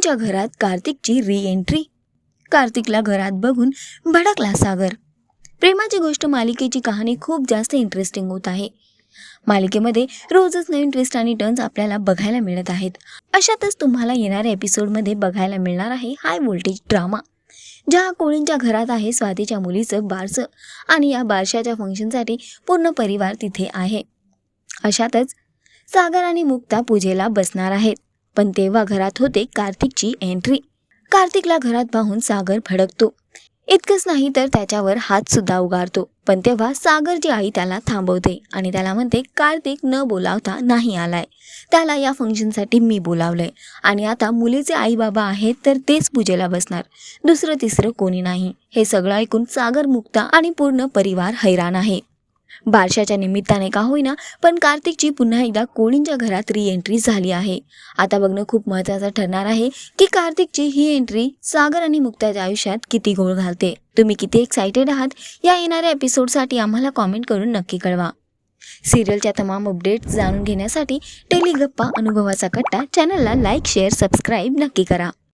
सागरच्या घरात कार्तिकची re entry कार्तिकला घरात बघून भडकला सागर. प्रेमाची गोष्ट मालिकेची कहाणी खूप जास्त इंटरेस्टिंग होत आहे. मालिकेमध्ये रोजच नवीन ट्विस्ट आणि टर्न्स आपल्याला बघायला मिळत आहेत. अशातच तुम्हाला येणाऱ्या एपिसोडमध्ये बघायला मिळणार आहे हाय व्होल्टेज ड्रामा ज्या कोळींच्या घरात आहे स्वातीच्या मुलीचं बारसं आणि या बारशाच्या फंक्शनसाठी पूर्ण परिवार तिथे आहे. अशातच सागर आणि मुक्ता पूजेला बसणार आहेत. पण तेव्हा घरात होते कार्तिकची एंट्री कार्तिकला घरात पाहून सागर भडकतो. इतकंच नाही तर त्याच्यावर हात सुद्धा उगारतो. पण तेव्हा सागरची आई त्याला थांबवते आणि त्याला म्हणते कार्तिक न बोलावता नाही आलाय. त्याला या फंक्शनसाठी मी बोलावलंय. आणि आता मुलीचे आई बाबा आहेत तर तेच पूजेला बसणार. दुसरं तिसरं कोणी नाही. हे सगळं ऐकून सागर मुक्ता आणि पूर्ण परिवार हैराण आहे. बारशाच्या निमित्ताने का होईना पण कार्तिकची पुन्हा एकदा कोळींच्या घरात री एंट्री झाली आहे. आता बघणं खूप महत्त्वाचं ठरणार आहे की कार्तिकची ही एंट्री सागर आणि मुक्ताच्या आयुष्यात किती गोळ घालते. तुम्ही किती एक्सायटेड आहात या येणाऱ्या एपिसोडसाठी आम्हाला कॉमेंट करून नक्की कळवा. सिरियलच्या तमाम अपडेट्स जाणून घेण्यासाठी टेलिगप्पा अनुभवाचा कट्टा चॅनलला लाईक शेअर सबस्क्राईब नक्की करा.